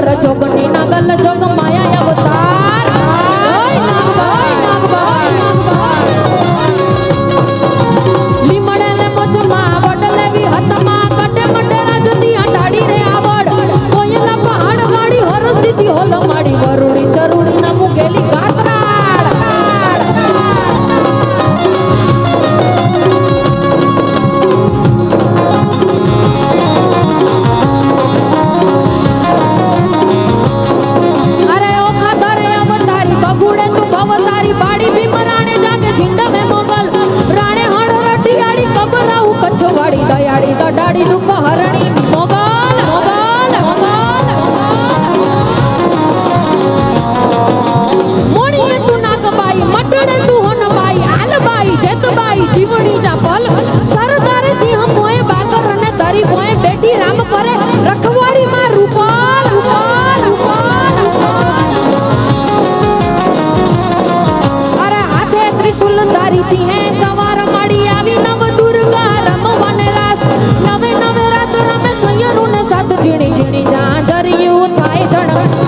और जोगनी नगल जोग તારી સિંહે સવાર મળી આવી નવ દુર્ગા રમવાને રાસ. નવે નવે રાત રમે સૈયરો ને સાથ ઝીણી ઝીણી જા દરિયું થાય ધણ.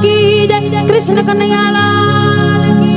lagi. Dan Krishna kan lagi.